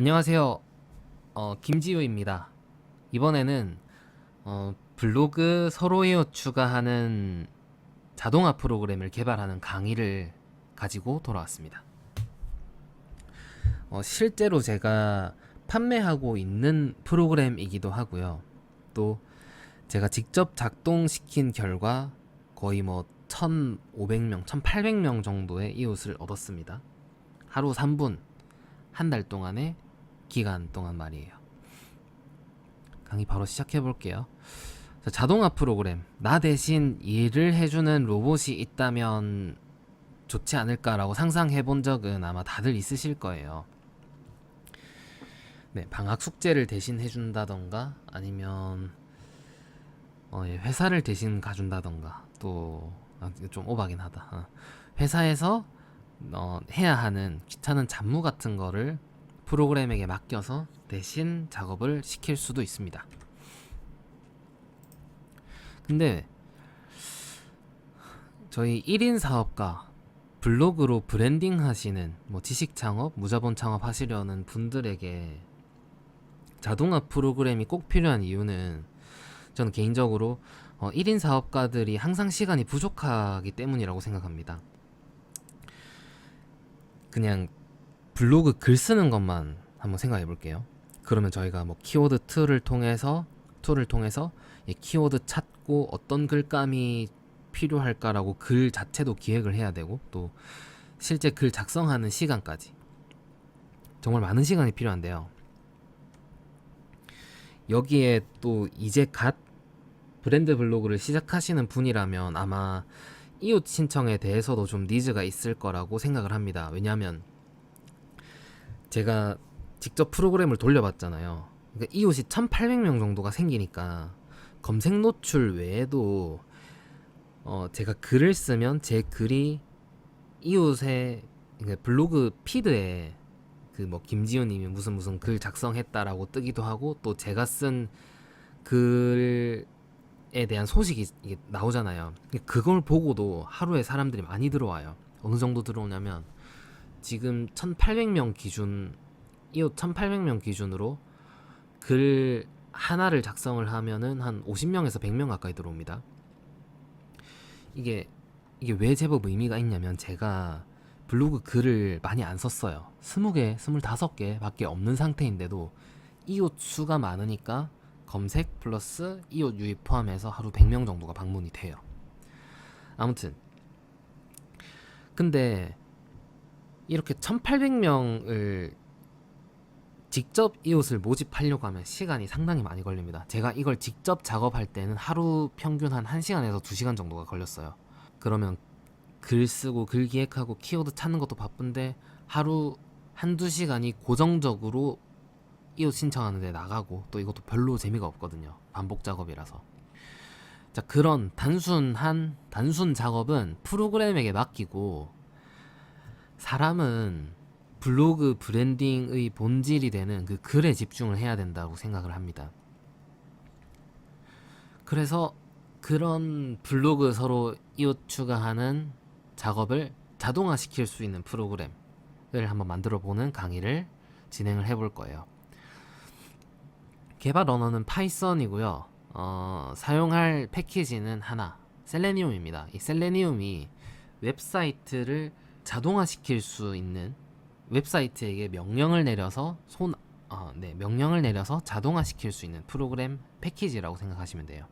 안녕하세요. 어, 김지우입니다. 이번에는 어, 블로그 서로이어 추가하는 자동화 프로그램을 개발하는 강의를 가지고 돌아왔습니다. 어, 실제로 제가 판매하고 있는 프로그램이기도 하고요. 또 제가 직접 작동시킨 결과 거의 뭐 1,500명, 1,800명 정도의 이웃을 얻었습니다. 하루 3분, 한 달 동안의 기간 동안 말이에요. 강의 바로 시작해 볼게요. 자, 자동화 프로그램. 나 대신 일을 해주는 로봇이 있다면 좋지 않을까라고 상상해 본 적은 아마 다들 있으실 거예요. 네, 방학 숙제를 대신 해준다던가 아니면 어, 예, 회사를 대신 가준다던가 또 아, 오바긴 하다. 어. 회사에서 어, 해야 하는 귀찮은 잡무 같은 거를 프로그램에게 맡겨서 대신 작업을 시킬 수도 있습니다. 근데 저희 1인 사업가 블로그로 브랜딩 하시는 뭐 지식 창업, 무자본 창업 하시려는 분들에게 자동화 프로그램이 꼭 필요한 이유는 저는 개인적으로 어, 1인 사업가들이 항상 시간이 부족하기 때문이라고 생각합니다. 그냥 블로그 글 쓰는 것만 한번 생각해 볼게요. 그러면 저희가 뭐 키워드 툴을 통해서 툴을 통해서 이 키워드 찾고 어떤 글감이 필요할까라고 글 자체도 기획을 해야 되고 또 실제 글 작성하는 시간까지 정말 많은 시간이 필요한데요. 여기에 또 이제 갓 브랜드 블로그를 시작하시는 분이라면 아마 이웃 신청에 대해서도 좀 니즈가 있을 거라고 생각을 합니다. 왜냐하면 제가 직접 프로그램을 돌려봤잖아요. 그러니까 이웃이 1,800명 정도가 생기니까 검색 노출 외에도 어 제가 글을 쓰면 제 글이 이웃의 그러니까 블로그 피드에 그 뭐 김지훈님이 무슨 무슨 글 작성했다라고 뜨기도 하고 또 제가 쓴 글에 대한 소식이 나오잖아요. 그걸 보고도 하루에 사람들이 많이 들어와요. 어느 정도 들어오냐면 지금 1,800명 기준 이웃 1,800명 기준으로 글 하나를 작성을 하면은 한 50명에서 100명 가까이 들어옵니다. 이게 이게 왜 제법 의미가 있냐면 제가 블로그 글을 많이 안 썼어요. 20개, 25개 밖에 없는 상태인데도 이웃 수가 많으니까 검색 플러스 이웃 유입 포함해서 하루 100명 정도가 방문이 돼요. 아무튼 근데 이렇게 1800명을 직접 이웃을 모집하려고 하면 시간이 상당히 많이 걸립니다. 제가 이걸 직접 작업할 때는 하루 평균 한 1시간에서 2시간 정도가 걸렸어요. 그러면 글 쓰고 글 기획하고 키워드 찾는 것도 바쁜데 하루 한두 시간이 고정적으로 이웃 신청하는데 나가고 또 이것도 별로 재미가 없거든요. 반복 작업이라서. 자, 그런 단순한 단순 작업은 프로그램에게 맡기고 사람은 블로그 브랜딩의 본질이 되는 그 글에 집중을 해야 된다고 생각을 합니다. 그래서 그런 블로그 서로 이웃 추가하는 작업을 자동화 시킬 수 있는 프로그램을 한번 만들어 보는 강의를 진행을 해볼 거예요. 개발 언어는 파이썬이고요. 어, 사용할 패키지는 하나, 셀레니움입니다. 이 셀레니움이 웹사이트를 자동화 시킬 수 있는 웹사이트에게 명령을 내려서 손, 어, 네, 명령을 내려서 자동화 시킬 수 있는 프로그램 패키지라고 생각하시면 돼요.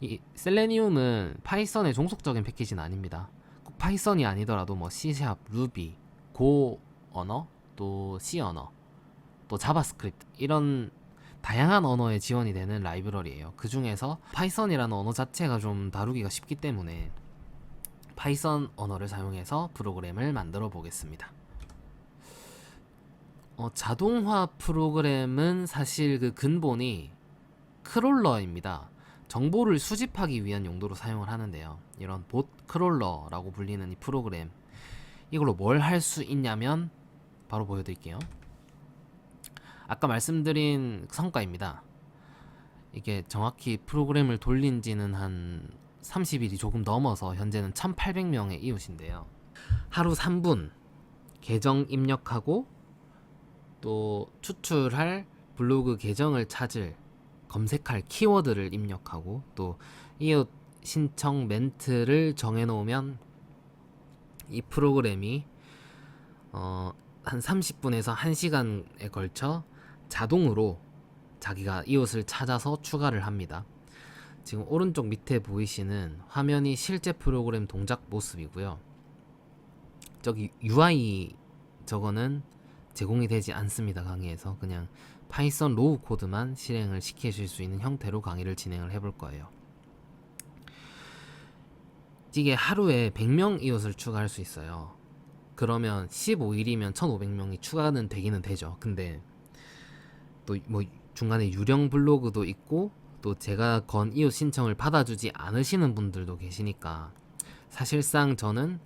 이 셀레니움은 파이썬의 종속적인 패키지는 아닙니다. 꼭 파이썬이 아니더라도 뭐 C#, 루비, 고 언어, 또 C 언어, 또 자바스크립트 이런 다양한 언어에 지원이 되는 라이브러리예요. 그 중에서 파이썬이라는 언어 자체가 좀 다루기가 쉽기 때문에 파이썬 언어를 사용해서 프로그램을 만들어 보겠습니다. 어, 자동화 프로그램은 사실 그 근본이 크롤러입니다. 정보를 수집하기 위한 용도로 사용을 하는데요. 이런 봇 크롤러라고 불리는 이 프로그램 이걸로 뭘 할 수 있냐면 바로 보여드릴게요. 아까 말씀드린 성과입니다. 이게 정확히 프로그램을 돌린 지는 한 30일이 조금 넘어서 현재는 1800명의 이웃인데요. 하루 3분 계정 입력하고 또 추출할 블로그 계정을 찾을 검색할 키워드를 입력하고 또 이웃 신청 멘트를 정해놓으면 이 프로그램이 어, 한 30분에서 1시간에 걸쳐 자동으로 자기가 이웃을 찾아서 추가를 합니다. 지금 오른쪽 밑에 보이시는 화면이 실제 프로그램 동작 모습이고요. 저기 UI 저거는 제공이 되지 않습니다. 강의에서 그냥 파이썬 로우 코드만 실행을 시키실 수 있는 형태로 강의를 진행을 해볼 거예요. 이게 하루에 100명 이웃을 추가할 수 있어요. 그러면 15일이면 1,500명이 추가는 되기는 되죠. 근데 또 뭐 중간에 유령 블로그도 있고 또 제가 건 이웃 신청을 받아주지 않으시는 분들도 계시니까 사실상 저는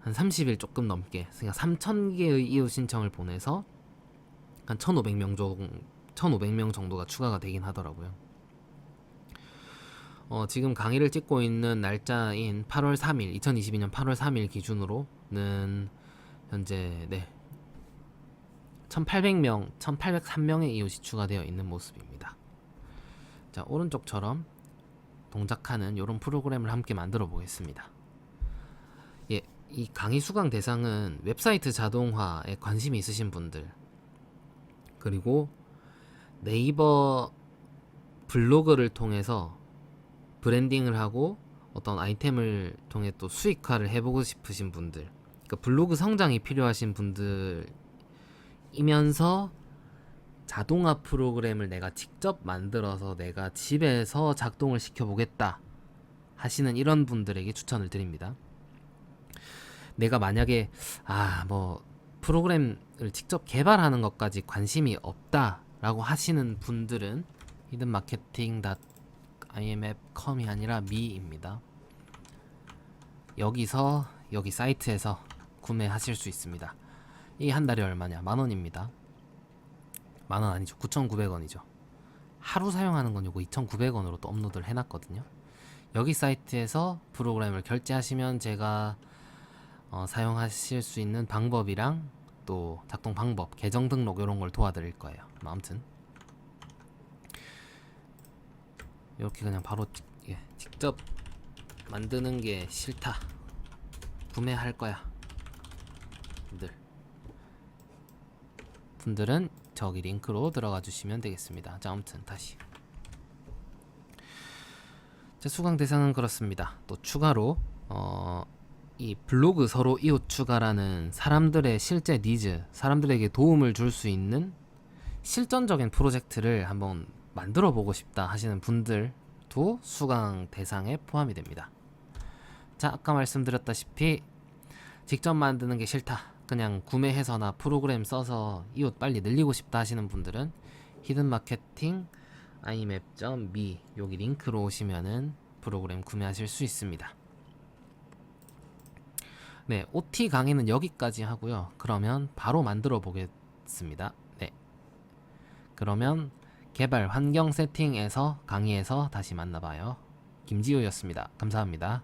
한 30일 조금 넘게 그러니까 3,000개의 이웃 신청을 보내서 한 1,500명 정도 1,500명 정도가 추가가 되긴 하더라고요. 어, 지금 강의를 찍고 있는 날짜인 8월 3일, 2022년 8월 3일 기준으로는 현재 네 1,800명, 1,803명의 이웃이 추가되어 있는 모습입니다. 자, 오른쪽처럼 동작하는 이런 프로그램을 함께 만들어 보겠습니다. 예, 이 강의 수강 대상은 웹사이트 자동화에 관심이 있으신 분들, 그리고 네이버 블로그를 통해서 브랜딩을 하고 어떤 아이템을 통해 또 수익화를 해보고 싶으신 분들, 그러니까 블로그 성장이 필요하신 분들이면서 자동화 프로그램을 내가 직접 만들어서 내가 집에서 작동을 시켜보겠다 하시는 이런 분들에게 추천을 드립니다. 내가 만약에 아 뭐 프로그램을 직접 개발하는 것까지 관심이 없다라고 하시는 분들은 hiddenmarketing.imfcom이 아니라 미입니다. 여기서 여기 사이트에서 구매하실 수 있습니다. 이 한 달에 얼마냐? 만 원입니다. 만 원 아니죠. 9,900원이죠. 하루 사용하는 건 요거 2,900원으로 또 업로드를 해놨거든요. 여기 사이트에서 프로그램을 결제하시면 제가 어, 사용하실 수 있는 방법이랑 또 작동 방법, 계정 등록 이런 걸 도와드릴 거예요. 뭐 아무튼 이렇게 그냥 바로 직- 예, 직접 만드는 게 싫다. 구매할 거야. 분들 분들은 저기 링크로 들어가 주시면 되겠습니다. 자, 아무튼 다시 자, 수강 대상은 그렇습니다. 또 추가로 어, 이 블로그 서로 이웃 추가라는 사람들의 실제 니즈, 사람들에게 도움을 줄 수 있는 실전적인 프로젝트를 한번 만들어 보고 싶다 하시는 분들도 수강 대상에 포함이 됩니다. 자, 아까 말씀드렸다시피 직접 만드는 게 싫다. 그냥 구매해서나 프로그램 써서 이웃 빨리 늘리고 싶다 하시는 분들은 히든마케팅 imap.me 여기 링크로 오시면은 프로그램 구매하실 수 있습니다. 네, OT 강의는 여기까지 하고요. 그러면 바로 만들어 보겠습니다. 네. 그러면 개발 환경 세팅에서 강의에서 다시 만나봐요. 김지우였습니다. 감사합니다.